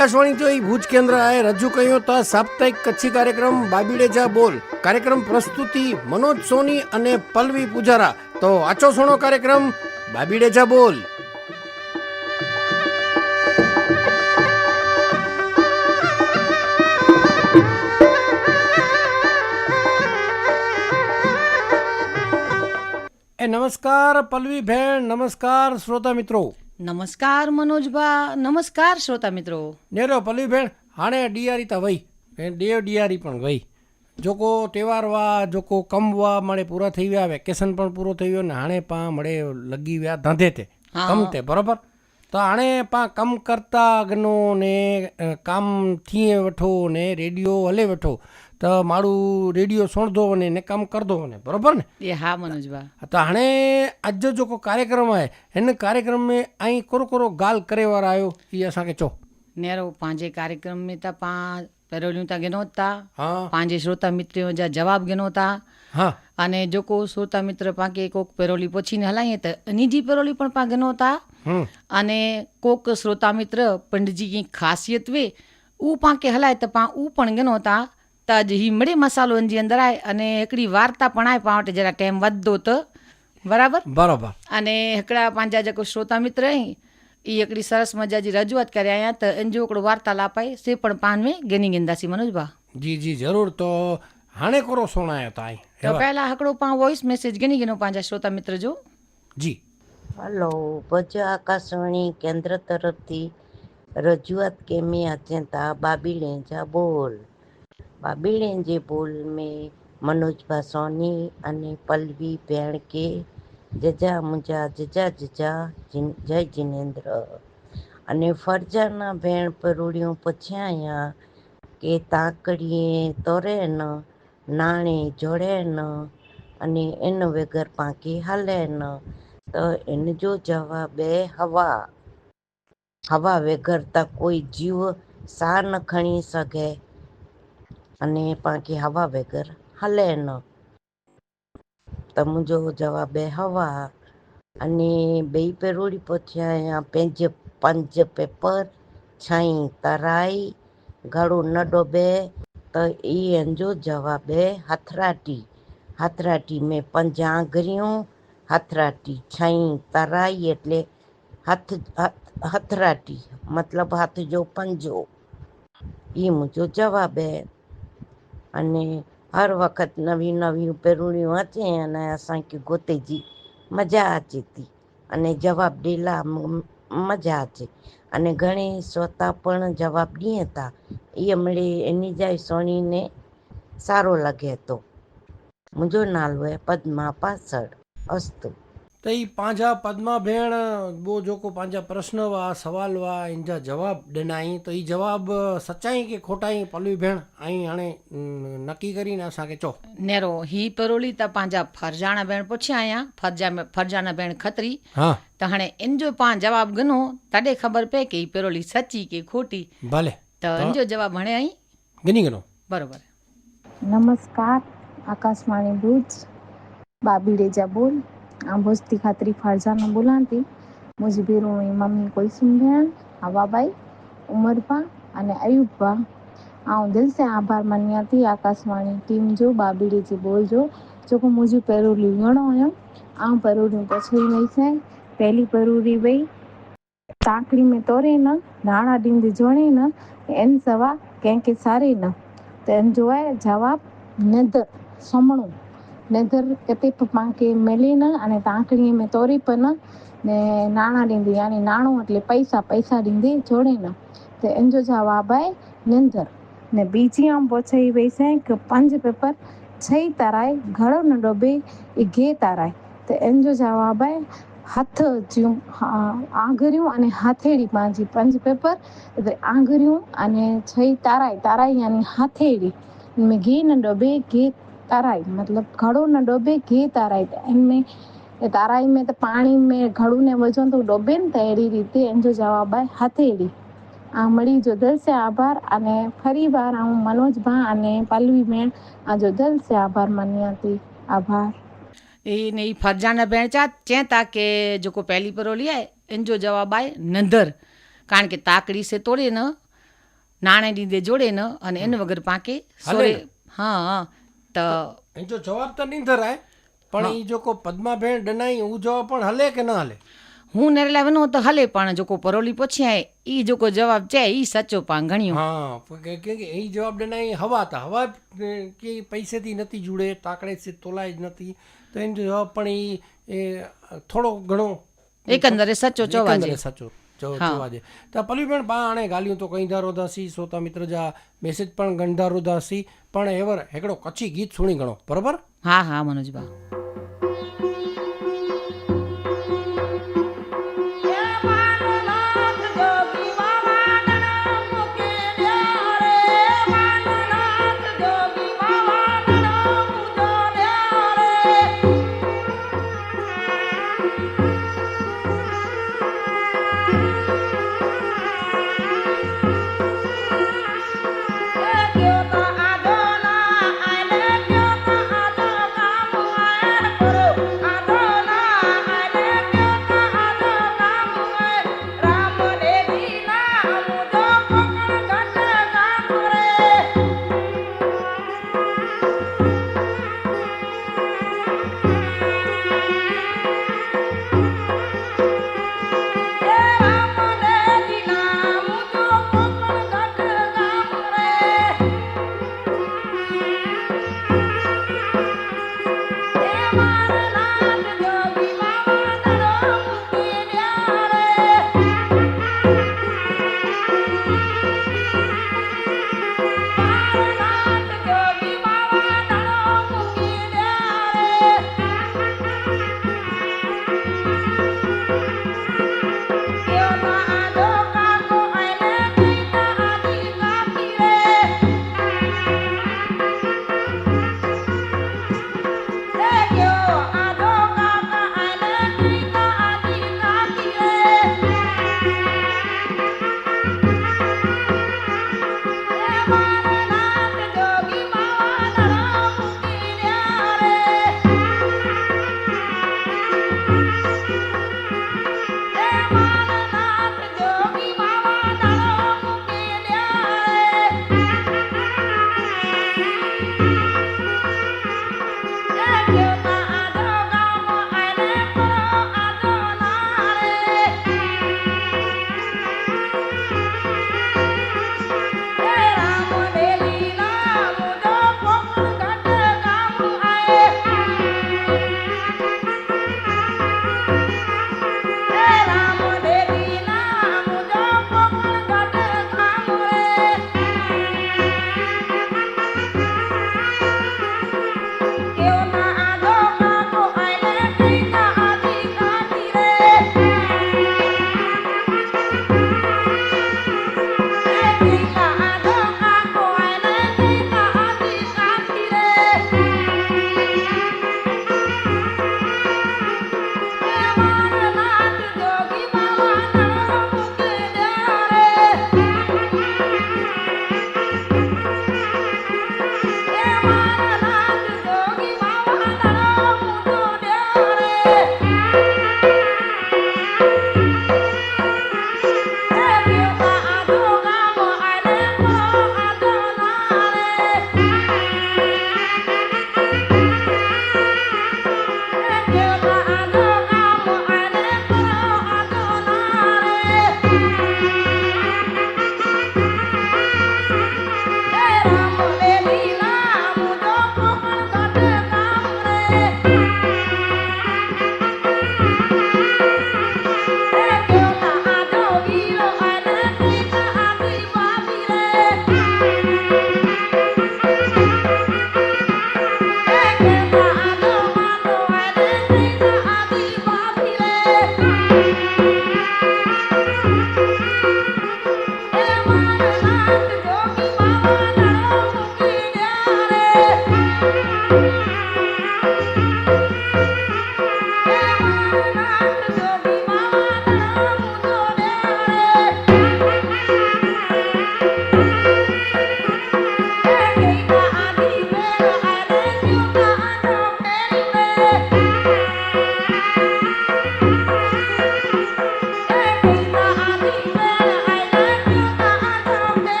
આકાશવાણી તો ભુજ કેન્દ્ર આए રજૂ કર્યો તો સાપ્તાહિક કચ્છી કાર્યક્રમ બાબીડે જા બોલ. કાર્યક્રમ પ્રસ્તુતિ, મનોજ સોની અને પલ્લવી પૂજારા. તો આચો સોનો કાર્યક્રમ, બાબીડે જા બોલ. એ નમસ્કાર પલ્લવી ભેણ, નમસ્કાર શ્રોતા મિત્રો. નમસ્કાર મનોજભા નમસ્કાર શ્રોતા મિત્રો. નેરો પલ્લવી ભેણ હાણે ડિયારી તા વહી દેવ ડિયારી પણ વઈ જોકો તહેવાર વા જોકો કમ વા મળે પૂરા થઈ ગયા વેકેશન પણ પૂરો થઈ ગયો ને હાણે પા મળે લગી વ્યા ધંધે તે. હા. કમ તે બરોબર? તો હાણે પા કમ કરતા અગનો ને અ, કામ થીએ વઠો ને રેડિયો હલે વઠો. તો મારું રેડિયો સોણધો અને એને કામ કરદો ને બરોબર ને? એ હા મનોજભા તો હાણે આજે જો કોઈ કાર્યક્રમ આવે એને કાર્યક્રમ મેં અહીં કોરો કોરો ગાલ કરે વાર આવ્યો એ અસાંखे ચો. નેરો પાંજે કાર્યક્રમ में ता पां પહેરેલું તા ગેનો તા. પાંજે શ્રોતા મિત્રીઓ જા જવાબ ગેનો તા. હા. અને જો કો શ્રોતા મિત્ર પાંકે કોક પેરોલી પોછીને હલાઈએ તો અનીજી પેરોલી પણ પા ગેનો તા. અને કોક શ્રોતા મિત્ર પંડજી કી ખાસિયત વે ઉ પાંકે હલાય તો પા ઉ પણ ગેનો તા. त अॼु ही मिड़े मसालो इन जे अंदरि आहे अने हिकिड़ी वार्ता पण आहे पाण वटि जरा टाइम वधंदो त बराबरि बराबरि अने हिकिड़ा पंहिंजा जेको श्रोता मित्र आहिनि ई हिकिड़ी सरस मज़ा जी रजूआत करे आया त इन जो हिकिड़ो वार्तालाप आहे से पण पाण में गिनी गिंदासीं मनोज भा जी जी ज़रूरु तो हाणे कोरो सुणायो तव्हां त पहिला हिकिड़ो पाण वॉइस मैसेज गिनी गिनो पंहिंजा श्रोता मित्र जो जी હલો ભજ આકાશવાણી કેન્દ્ર તરફથી રજૂઆત કેમી અત્યંતા બાબીલે જા બોલ બાબીલે જે બોલ મેં મનોજભા સોની અને પલ્લવી ભેણકે જજા મુજા, જજા જજા જય જિનેન્દ્ર. અને ફરજાના ભેણ પરુડિયું પછ્યાયા કે તાકડીએ તોરે ન નાણે જોડે ન અને એન વગર પાંકી હાલે ન તો એનો જો જવાબ હવા. હવા વગર તા કોઈ જીવ સા ન ખણી શકે અને પાંખી હવા વગર હલે ન. તમુ જો જવાબે હવા અને બે પેરોડી પહોંચ્યા પેંજ પંજ પેપર છાઈ તરાઈ ગળું ન ડોબે, તો એ અંજો જવાબે હથરાટી. હાથરાટી મેં પંજ આંગર્યું હાથરાટી છાઈ તરાઈ એટલે હાથ હથરાટી. મતલબ હાથ જો પંજો એ મુજો જવાબે અને હર વખત નવી નવી પેરુણીઓ હતી અને અસાંખે ગોતેજી. મજા આવતી હતી અને જવાબ ડેલા મજા હતી અને ઘણી શ્રોતા પણ જવાબ દી હતા એ મળી એની જાય સોણીને સારો લાગે હતો મુંજો નાલો એ પદ્મા પાછળ અસ્તુ. त ई पंहिंजा पद्मा भेण वो जेको पंहिंजा प्रश्न हुआ सवाल हुआ इन जा जवाब ॾिनाई त ई जवाब सचाई की खोटाई पल्लवी भेण ऐं हाणे हम्म, नकी કરીને असांखे चओ नेरो ही पेरोली त पंहिंजा फरजाना भेण पुछिया आहियां फरजा फरजाना भेण खतरी हा त हाणे इन जो पाण जवाब गिनो तॾहिं ख़बर पए की ही पेरोली सची की खोटी ભલે त इन जो जवाब हणे आई ગિની ગનો बरोबर નમસ્કાર આકાશવાણી ભુજ બાબીડેજા બોલ આંબોજથી ખાતરી ફારજાનો બોલાંતી મુજબીરોની મમ્મી કુલસુમ બેન હવાબાઈ ઉમરભા અને અયુબભા આ દિલ સે આભાર માન્યાતી આકાશવાણી ટીમ જો બાબીડીજી બોલજો જોકો મુજબ પહેરું લીવણો એમ આ પરૂરી પછી લઈ છે પહેલી પરૂરી ભાઈ તાકડી મેં તોરે ન નાણા ડીંદ જોણે ન એન સવા કેમ કે સારી ન તો એમ જોવાય જવાબ નદ સમણું નદર કતે પાંકે મેલી ન અને તાંકડીએ મેં તોરી પણ ને નાણાં ॾींदी यानी નાણું એટલે પૈસા પૈસા ॾींदी જોડે न त इन जो જવાબ आहे નિંદર ને બીજી આમ પૂછાઈ वई से કે पंज पेपर छई ताराए घड़ो न डोबे એ ઘે તારાય त इन जो જવાબ आहे હથ જूं આંગળીઓ અને હથેળી પાંજી पंज पेपर એટલે આંગળીઓ અને છઈ તારાય તારાય यानी हथेड़ी इनमें घी न डोबे घी ताराई मतलब घड़ो न डोबे घी ताराई त इनमें એ તારાઈ में त પાણી में ઘડું ને વજન તો ડોબે ને त अहिड़ी રીતે એનો જવાબ आहे હથેળી આ મળી જો દિલ સે આભાર અને ફરી વાર હું મનોજ ભા અને પલ્લવી બેન આ જો દિલ સે આભાર મન્યા હતી આભાર એ ને ई फरजाना भेण चा चवनि था की जेको पहिली पेरोली आहे इन जो जवाबु आहे नंदर કારણ કે તાકડી સે તોડે ન નાણે દીધે જોડે ન અને એને વગર પાંકે સોરે ને? હા હા તો એ જો જવાબ તો નહીં ધરાય પણ એ જો કો પદ્માબેન ડનાઈ હું જવાબ પણ હલે કે ન હલે? હું નરેલા બનો તો હલે પણ જો કો પરોલી પછી આય ઈ જો કો જવાબ છે એ સાચો પાં ગણ્યો હા કે કે એ જવાબ ડનાઈ હવા તા હવા કે પૈસેથી નથી જુડે તાકડે છે તોલાય જ નથી. તો એનો જવાબ પણ એ થોડો ઘણો એકંદરે સાચો ચોવાજે એકંદરે સાચો. જો દે. તો પલ્યુબેન બા આણે ગાલ્યું તો કઈ ધારો દાસી સોતા મિત્ર જા મેસેજ પણ ગંધારો દાસી પણ એવર હેકડો કચ્છી ગીત સુણી ગણો. બરોબર? હા હા મનોજબા.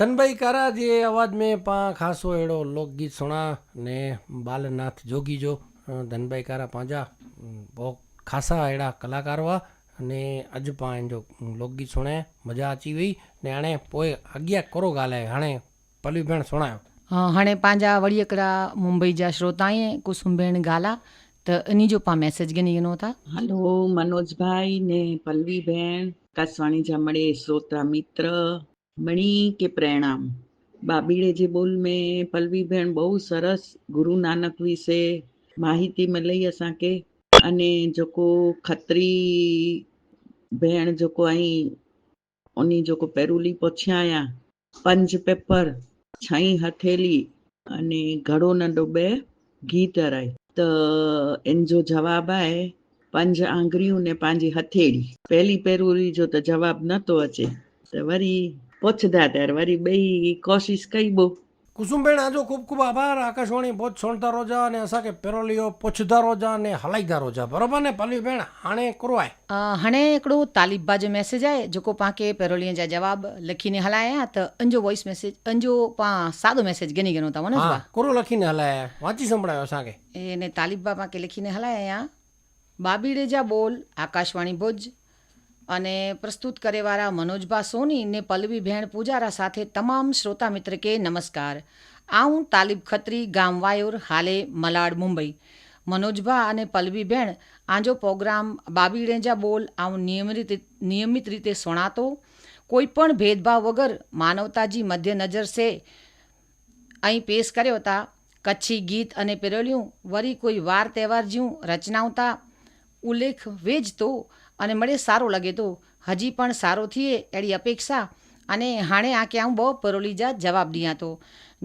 ધનભાઈ કારા જે અવાજ में पां खासो अहिड़ो लोकगीत सुणा ने बालनाथ जोगी जो अ, धनभाई कारा पंहिंजा बहुत ख़ासा अहिड़ा कलाकार हुआ ने अॼु पाण हिन जो लोकगीत सुणाए मज़ा अची वई ने हाणे पोइ अॻियां करो ॻाल्हाए हाणे पलवी भेण सुणायो अ, हाणे पंहिंजा वरी हिकिड़ा मुंबई जा श्रोता ऐं कुसुम भेण ॻाल्हा त इन जो पाण मैसेज ॻणी ॻणो था હલો મનોજભાઈ ને પલ્લવી બેન કાસવાણી जा મળે શ્રોતા મિત્ર મણી કે પ્રેરણામ બાબીડે જે બોલ મેં પલ્લવીબેન બહુ સરસ ગુરુ નાનક વિશે માહિતી મળી અસાંકે અને જોકો ખત્રી ભેણ જોકો અહીં ઓની જોકો પેરુલી પહોંચ્યા પંજ પેપર, છઈ હથેલી અને ઘડો ન ડૂબે ઘી તરાય. તો એનજો જવાબ આય, પંજ આંગળીઓ ને પાંજી હથેળી. પહેલી પેરુલી જો તો જવાબ નતો અચે. તો વરી પહોંચતા ત્યારે મારી બે કોશિશ કઈ બહુ. કુસુમબેન આજો ખૂબ ખૂબ આભાર. આકાશવાણી પોચ સોણતા રોજા અને અસાકે પેરોલિયો પોછતા રોજા અને હલાઈતા રોજા. બરોબર ને પલ્લીબેન હાણે કરવાય. હાણે એકડો તાલીબ બાજે મેસેજ આય. જોકો પાકે પેરોલિયન જા જવાબ લખીને હલાયા તો અંજો વોઇસ મેસેજ અંજો પા સાદો મેસેજ ગની ગનો તા મને હા કોરો લખીને હલાયા. વાંચી સંભળાયો અસાકે એને તાલીબ બા પાકે લખીને હલાયા બાબીડે જા બોલ આકાશવાણી ભુજ અને પ્રસ્તુત કરેવાળા મનોજભા સોની ને પલ્લવી પૂજારા સાથે તમામ શ્રોતા મિત્ર કે નમસ્કાર. આવું તાલીબ ખત્રી, ગામ વાયોર, હાલે મલાડ, મુંબઈ. મનોજભા અને પલ્લવી ભેણ આજો પ્રોગ્રામ બાબીડે જા બોલ આવું નિયમિત નિયમિત રીતે સુણાતો. કોઈ પણ ભેદભાવ વગર માનવતાજી મધ્ય નજર સે અહીં પેશ કર્યો હતા કચ્છી ગીત અને પેરોલિયું વરી કોઈ વાર તહેવાર જ્યું રચનાઓ તા. ઉલ્લેખ વેજતો અને મળે સારું લાગે તો હજી પણ સારો થઈએ એડી અપેક્ષા. અને હાણે આ ક્યાં બહુ પરોલીજા જવાબ દિયા તો.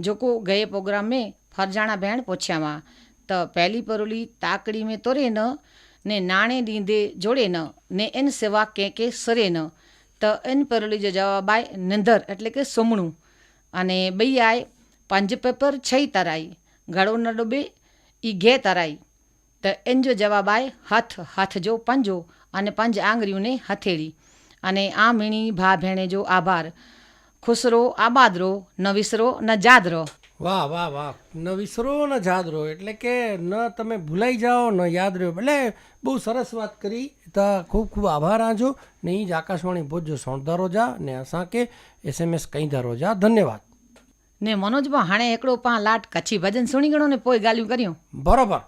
જોકો ગયે પ્રોગ્રામ મેં ફરજાણા બહેણ પૂછ્યામાં. તો પહેલી પરોલી તાકડી મેં તોરે ન, ને નાણે દીંદે જોડે ન, ને એન સેવા કે કે સરે ન. તો એન પરોલી જો જવાબ આય નંદર એટલે કે સોમણું. અને બઈ આય પંજ પેપર છઈ તરાઈ, ઘડો ન ડૂબે ઈ ઘે તરાઈ. તો એન જો જવાબ આય હાથ હાથ જો પંજો અને પંજ આંગળીઓને હથેળી. અને આ મીણી ભા ભેણે જો આભાર ખુસરો આબાદરો નવિસરો ન જાદરો. વાહ વાહ વાહ. ન વિસરો ન જાદરો. એટલે કે ન તમે ભૂલાઈ જાઓ ન યાદ રહ્યો. એટલે બહુ સરસ વાત કરી. તો ખૂબ ખૂબ આભાર આજો. ને જ આકાશવાણી ભોજ સોણધારો જા ને અસાં કે એસએમએસ કઈ ધારો જા. ધન્યવાદ. ને મનોજમાં હાણે એકડો પા લાટ કચ્છી ભજન સુણી ગણો ને પોઈ ગાલ્યું કર્યું. બરોબર.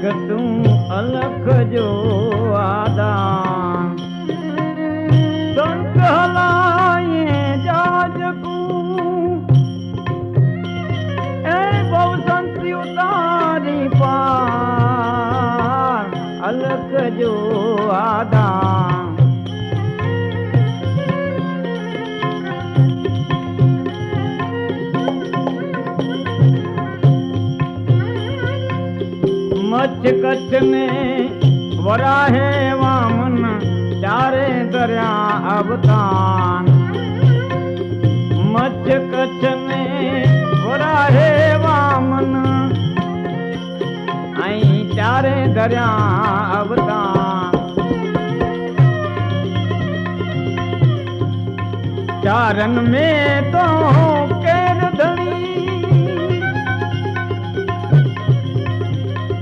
तूं अलख जो पार जो आदा مڇ ڪڇ ۾ وراهي وامن چاري دريا اوتان. مڇ ڪڇ ۾ وراهي وامن ۽ چاري دريا اوتان. چارن ۾ تو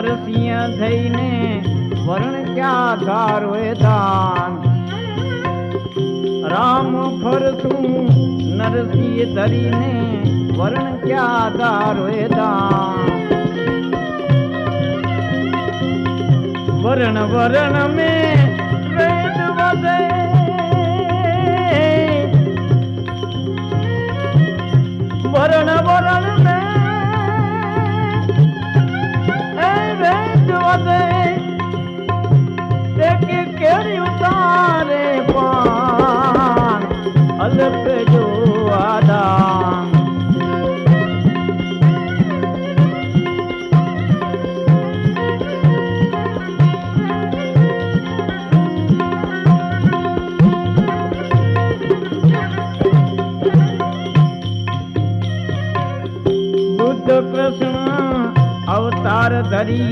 નરસિંહ થઈને વરણ ક્યાં ધારોએ દાન? રામ ફરતું નરસિંહ ધરીને વરણ ક્યાં ધારોએ દાન? વરણ વરણ મેં વધે. વરણ વરણ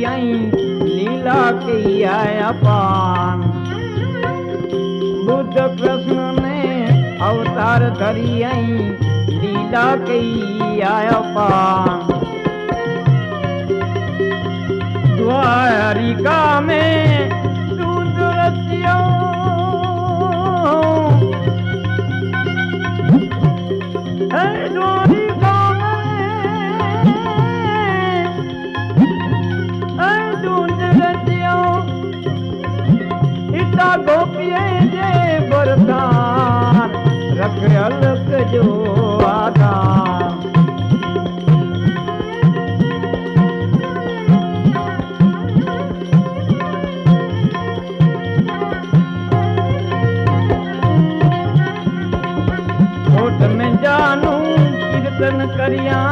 આઈ લીલા કૈયા પાન. બુદ્ધ કૃષ્ણ ને અવતાર ધરી આઈ લીલા કૈયા પાન. દ્વારિકા में કર્યા.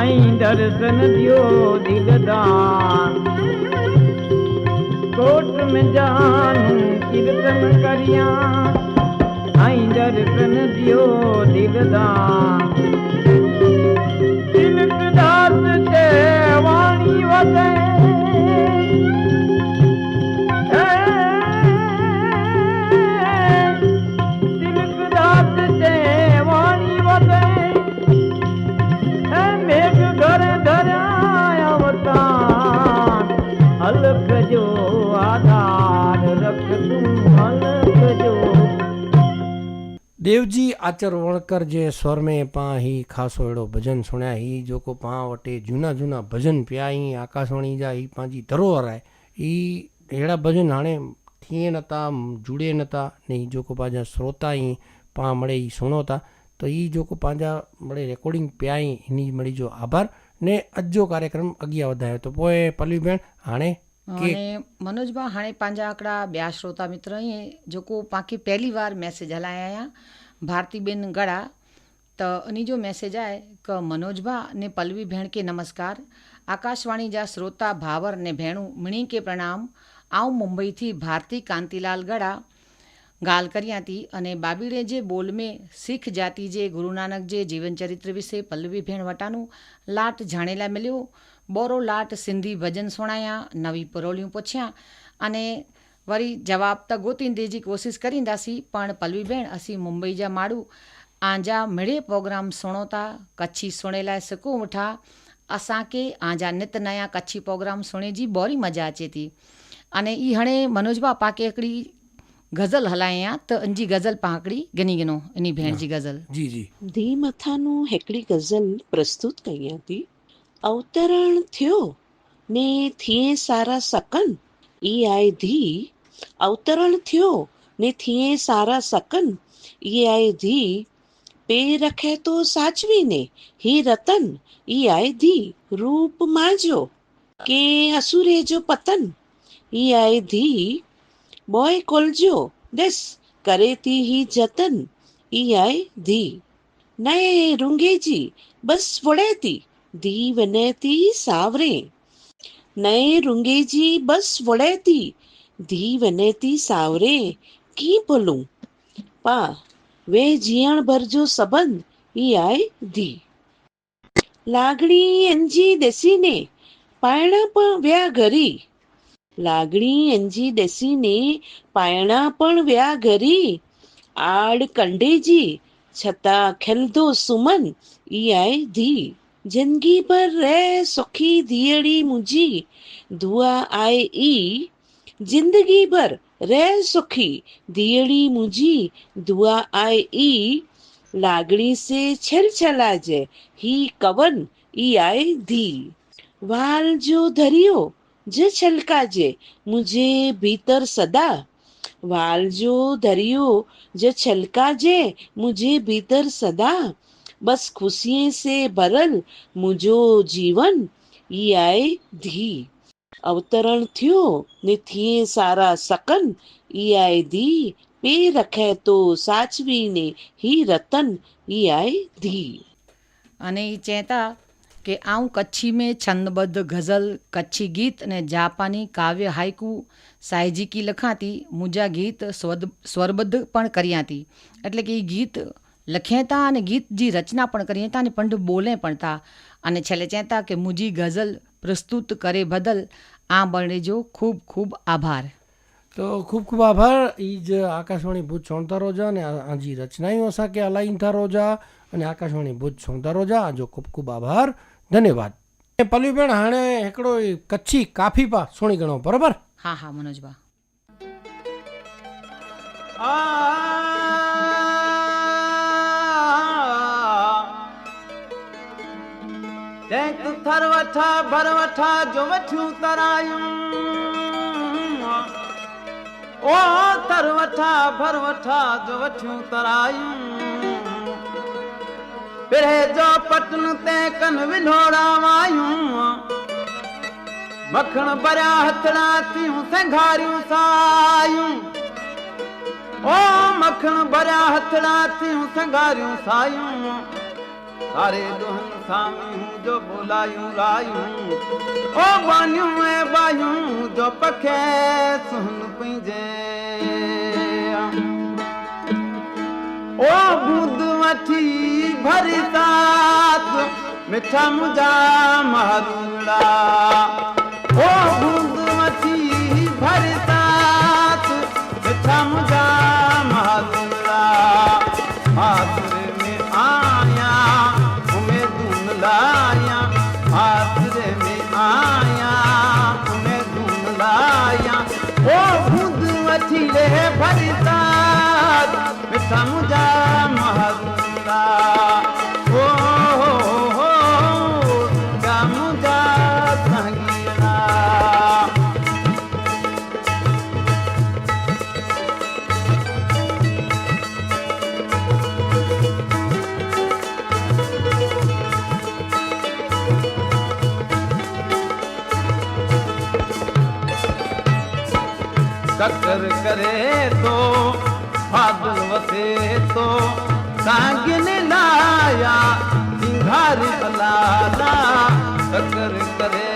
અહીં દર્શન દો દિલદાન. કોટ મે જાનું કીર્તન કર્યા. અહીં દર્શન દો દિલદાન. દેવજી આચર વણકર જે સ્વરમે પાહી ખાસો એડો ભજન સુણ્યા હી જોકો પાવટે જૂના જૂના ભજન પ્યા હી આકાશવાણી જા હી પાંજી ધરોહર આય ઈ એડા ભજન હાણે થીએ નતા જુડે નતા ને ઈ જોકો પાજા શ્રોતા હી પા મળે ઈ સુણોતા. તો ઈ જોકો પાંજા મળે રેકોર્ડિંગ પ્યા હી એની મળી જો આભાર. ને અજો કાર્યક્રમ અગિયાર વધાયો તો પોએ પલ્લીબેન હાણે અને મનોજભાઈ હાણે પાંજા આંકડા બ્યા શ્રોતા મિત્ર જો કો પાકી પહેલી વાર મેસેજ હલાયા आहियां भारतीबेन गड़ा त उन जो मैसेज आहे क मनोजभा ने पलवी भेण खे नमस्कार आकाशवाणी जा श्रोता भावर ने भेणूं मिणी खे प्रणाम આઉં મુંબઈથી ભારતી કાંતિલાલ ગડા ગાલ કર્યા હતી અને બાબીડે જે બોલ મેં શીખ જાતિ જે ગુરુ નાનક જે જીવન ચરિત્ર વિશે પલ્લવી ભેણ વટાનું લાટ જાણેલા મળ્યો બોરો લાટ સિંધી ભજન સુણાયા નવી પરોલિયું પૂછ્યા અને ವರಿ ಜವಾಬು ತ ಗೋತಿಂದೆ जी कोशिशि करींदासीं पण पलवी भेण असीं मुंबई जा माण्हू आंजा मिड़े प्रोग्राम सुणो था कच्छी सुणे लाइ सिकूं वठा असांखे आंजा नित नया कच्छी प्रोग्राम सुणे जी बौरी मज़ा अचे थी अने ई हाणे मनोज भाउ खे हिकिड़ी गज़ल हलायां त इन जी गज़ल पाण हिकिड़ी गिनी गिनो इन भेण जी गज़ल जी जी धीउ मथानो हिकिड़ी गज़ल प्रस्तुत कयां थी अवतरण थियो ने थिए सारा सकन ई आहे धीउ अवतरण थियो ने थिए सारा सकन ई आहे धी पे रखे तो साचवीने ही रतन ई आहे धी रूप मांजो के असुरे जो पतन ई आहे धी બોય કોલજો દસ કરેતી હી જતન ઈ આય ધી નય રૂંગેજી બસ વળેતી ધી વનેતી સાવરે નય રૂંગેજી બસ વળેતી ધીવનેતી સાવરે, કી ભલું? પા, વે જીયાણ ભરજો સંબંધ ઈ આય ધી. લાગણી એનજી દેસીને, પાયણા પણ વ્યા ઘરી. લાગણી એનજી દેસીને, પાયણા પણ વ્યા ઘરી. આડ કંડેજી, છતાં ખેલદો સુમન ઈ આય ધી. જિંદગી પર રે સુખી ધીયડી મુજી, ધુઆ આય ઈ ज़िंदगी भर रह सुखी, दियड़ी मुझी दुआ आई लागणी से छल छला जे, ही कवन ई आए धी वाल जो धरियो, ज छलका जे, मुझे भीतर सदा। वाल जो धरियो, ज छलका जे, मुझे भीतर सदा। बस खुशियों से भरल मुझो जीवन ई आए धी। અવતરણ થયું. ને થીએ સારા સકન ઈયાય ધી. પે રખે તો સાચવીને હી રતન ઈયાય ધી. અને એ ચેતા કે આઉં કચ્છી મેં છંદબદ્ધ ગઝલ, કચ્છી ગીત અને જાપાની કાવ્ય હાઇકુ સાયજીકી લખાતી, મુજા ગીત સ્વરબદ્ધ પણ કરી હતી એટલે કે એ ગીત લખેતા અને ગીત જી રચના પણ કરી હતા અને પંડ બોલે પણ તા. અને છેલ્લે ચેતા કે મુજી ગઝલ પ્રસ્તુત કરે બદલ આ બળેજો ખૂબ ખૂબ આભાર. તો ખૂબ ખૂબ આભાર. એ જ આકાશવાણી ભુજ સોણતા રોજા અને આજી રચનાઈઓ સાથે અલાઈનતા રોજા અને આકાશવાણી ભુજ સોણતા રોજા આજો ખૂબ ખૂબ આભાર. ધન્યવાદ. પલ્લીબેન હાણે હિકડો કચ્છી કાફી પા સોણી ગણો બરોબર? હા હા મનોજબા. આ جنهن ٿر وٺان ڀر وٺان جو وٺيون ترايون. او ٿر وٺان ڀر وٺان جو وٺيون ترايون. پڙهي جو پٽن تي ڪن ولوڙا وايون. مکڻ ڀريا هٿڙا ٿيون سنگهاريون سايون. او مکڻ ڀريا هٿڙا ٿيون سنگهاريون سايون ساري دهن ساميون جو بولايون لايون او بانيون ۽ بايون جو پکي سهن پنهنجي او بوند وٺي ڀري ساٿ مٺا منهنجا ماروڙا. او بوند وٺي ڀري ਮਿਲੇ ਫਰੀਦਾਤ ਮੈਂ ਸਮਝਾ કકર કરે તો ફાગલ વસે તો સાંગીને લાયા સિંઘારી લાલા કકર કરે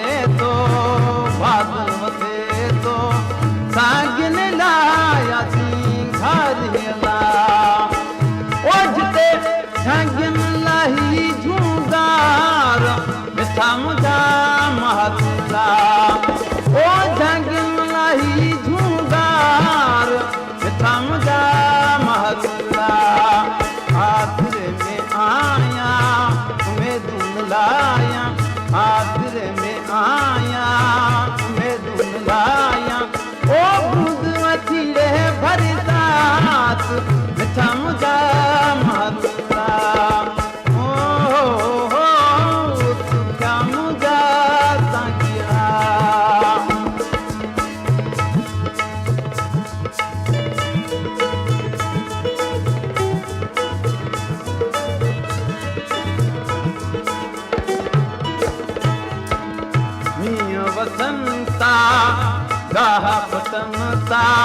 સાહબ તમતા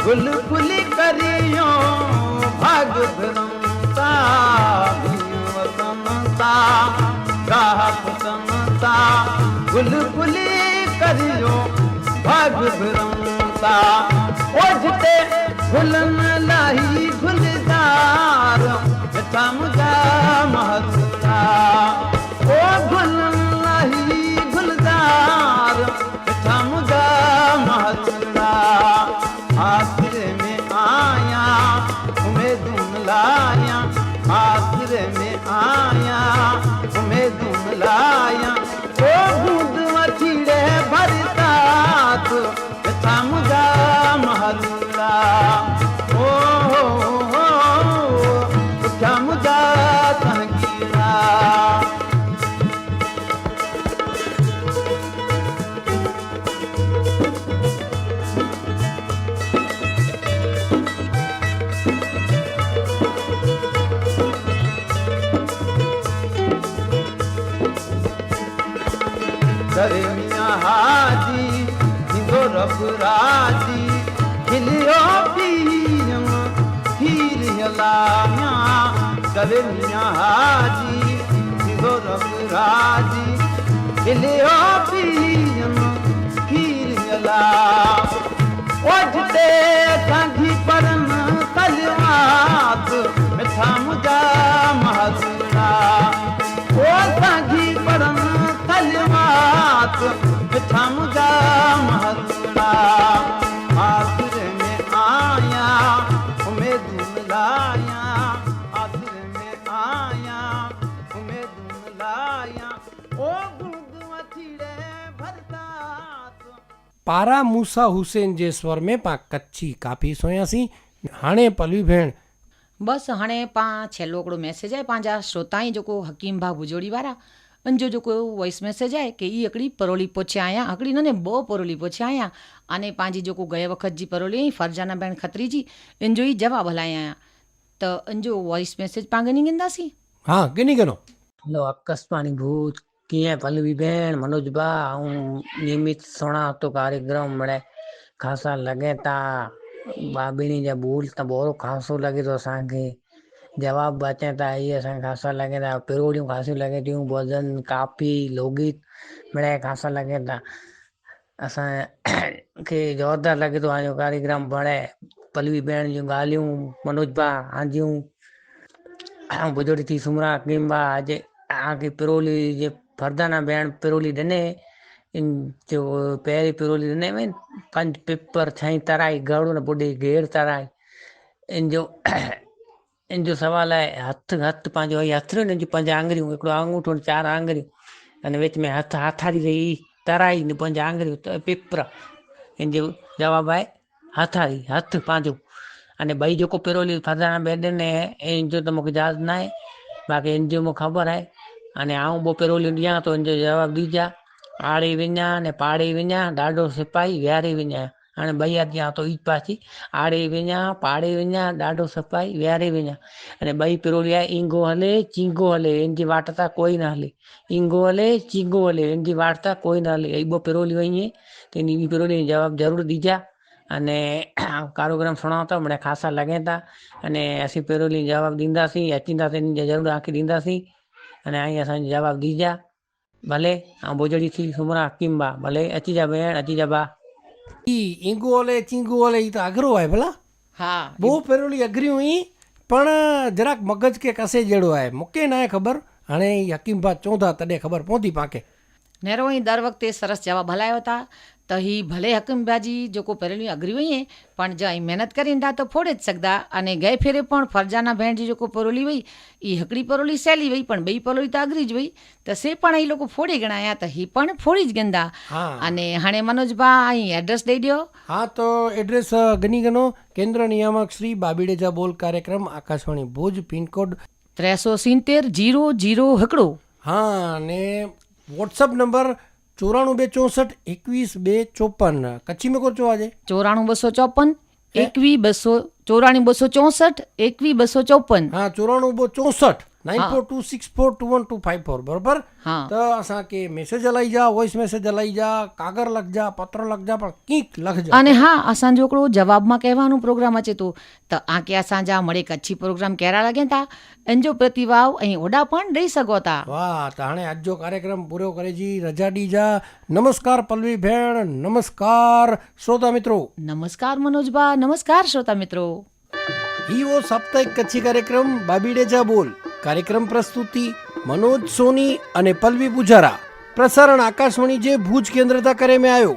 ભૂલ ભૂલી કરિયો ભાગ ભ્રમતા તમતા સાહબ તમતા ભૂલ ભૂલી કરિયો ભાગ ભ્રમતા ઓજતે ભૂલન લાહી ભૂલદાર તમગા મહતા महतला आखिर में आया तुम्हें धुन लाया आखिर रा। पीअ ओ मल પારા મુસા હુસેન જે સ્વર મેં પા કચ્છી કાપી સોયાસી હાણે પલવી ભેણ બસ હાણે પા છેલ્લો ઓકડો મેસેજ આય પાંજા શ્રોતાઈ જોકો હકીમ ભા ભુજોડી વાળા અને જો જો કોઈ એવું વોઇસ મેસેજ આવે કે એ એકડી પરોલી પહોંચ્યા અહીંયા આકડી ને બહુ પરોલી પહોંચ્યા અહીંયા અને પાંજી જો કોઈ ગયા વખત જી પરોલી અહીં ફરજાના બેન ખત્રીજી એને જો એ જવાબ હલાય અહીંયા તો અને જો વોઇસ મેસેજ પાંગે નહીં ગંદાસી હા કે નહીં ગનો હલો આકાશવાણી ભૂત ક્યાં પલ્લવી બેન મનોજભા હું નિયમિત સોણા તો કાર્યક્રમ મળે ખાસા લગે તા બાબીની જે ભૂલ તા બોરો ખાસો લગે તો સાંગે. جواب به اچن ٿا اهي اسان کي خاصا لڳي ٿا پروڙيون خاسيون لڳي ٿيون ڀڄن ڪافي لوگت مڙي خاصا لڳي ٿا اسان کي زوردار لڳي ٿو هاڻي ڪاريڪرم بڻي پلوي ڀيڻ جون ڳالهيون منوج ڀاءُ هانجيون ۽ بزرگ ٿي سمرا ڪمبا اڄ آگي پرولي جي فردانا ڀيڻ پرولي ڏني ان جو پهرين پرولي ڏني ۾ پنج پيپر ڇهين ترائي گڙو ٻڏي گهير ترائي ان جو जो सुवालु आहे हथु हथु पंहिंजो इहे हथु न जी पंज आङरियूं हिकिड़ो आंगूठो न चारि आङरियूं अने विच में हथु हथारी रही तराई न पंज आङरियूं त पेपर इन जो जवाबु आहे हथारी हथु पंहिंजो अने ॿई जेको पिरोली फरदाना भेण ॾिने इन जो त मूंखे यादि न आहे बाक़ी इन जो मूंखे ख़बर आहे अने आऊं ॿ पिरोलियूं ॾियां थो इन जो जवाबु ॾिजां आड़े विञा ने पाड़े विञा ॾाढो सिपाही विहारे विञा हाणे ॿई अॻियां थो ई पासी आड़े विञा पाड़े विञा ॾाढो सिपाही विहारे विञा अने ॿई पिरोली आहे ईंगो हले चींगो हले इन जी वाट तां कोई न हले ईंगो हले चींगो हले इन जी वाट तां कोई न हले ई ॿ पिरोलियूं आहियूं त इन ॿी पिरोली जो जवाबु ज़रूरु ॾिजां अने कार्यक्रम सुणा थो मिड़े ख़ासा लॻे था अने असीं पिरोली जवाबु ॾींदासीं अचींदासीं इन जा ज़रूरु तव्हांखे ॾींदासीं अने आई असांजो जवाबु ॾिजां भले ऐं भुजड़ी थी सुमरा किम्बा भले अची जा भेण अची जा भाउ ઈ ઈંગુ ઓલે ચીંગુ ઓલે ઈ તો અઘરું હોય ભલા હા બહુ પેરોલી અઘર્યું ઈ પણ જરાક મગજ કે કસે જેડો આય મૂકે ના ખબર અને હકીમભા ચોંધા તને ખબર પહોંચી પાકે નેહરો દર વખતે સરસ જવાબ હલાયો હતા તો એ ભલે હકમબાજી જો કોઈ પહેરેલું અઘરી હોઈએ પણ જો અહીં મહેનત કરીને તા તો ફોડે જ શકતા અને ગઈ ફેરે પણ ફરજાના ભેણજી જો કોઈ પરોલી હોય એ હકડી પરોલી સહેલી હોય પણ બે પરોલી તો અઘરી જ હોય તો સે પણ એ લોકો ફોડી ગણાયા તો એ પણ ફોડી જ ગંદા. અને હાણે મનોજભા અહીં એડ્રેસ દઈ દો હા તો એડ્રેસ ગની ગનો કેન્દ્ર નિયામક શ્રી બાબીડેજા બોલ કાર્યક્રમ આકાશવાણી ભુજ પિનકોડ ત્રેસો સિત્તેર જીરો જીરો હકડો. હા અને વોટ્સઅપ નંબર ચોરાણું બે ચોસઠ એકવીસ બે ચોપન. કચ્છી મેં કરચો આજે? ચોરાણું બસો ચોપન એકવી બસો ચોરાણું બસો ચોસઠ એકવી બસો ચોપન. હા ચોરાણું ચોસઠ. Nine four two six four two one two five four बरोबर त असांखे मैसेज हलाई जा वॉइस मैसेज हलाई जा कागर लखजा पत्र लखजा पर कीक लखजा અને હા असांजो हिकिड़ो जवाब मां કહેવાનો प्रोग्राम अचे थो त आके असांजा मड़े कच्छी प्रोग्राम कहिड़ा लॻनि था इन जो प्रतिभाव ऐं ओॾा पण ॾेई सघो था वाह त हाणे अॼु जो कार्यक्रम पूरो करे जी रजा ॾी जा नमस्कार पल्लवी भेण नमस्कार श्रोता मित्रो नमस्कार मनोज भा नमस्कार श्रोता मित्रो ही वो साप्ताहिक कच्छी कार्यक्रम बाबीडे जा बोल કાર્યક્રમ પ્રસ્તુતિ, મનોજ સોની અને પલ્લવી પૂજારા. પ્રસારણ આકાશવાણી જે ભુજ કેન્દ્રતા કરે મેં આવ્યો.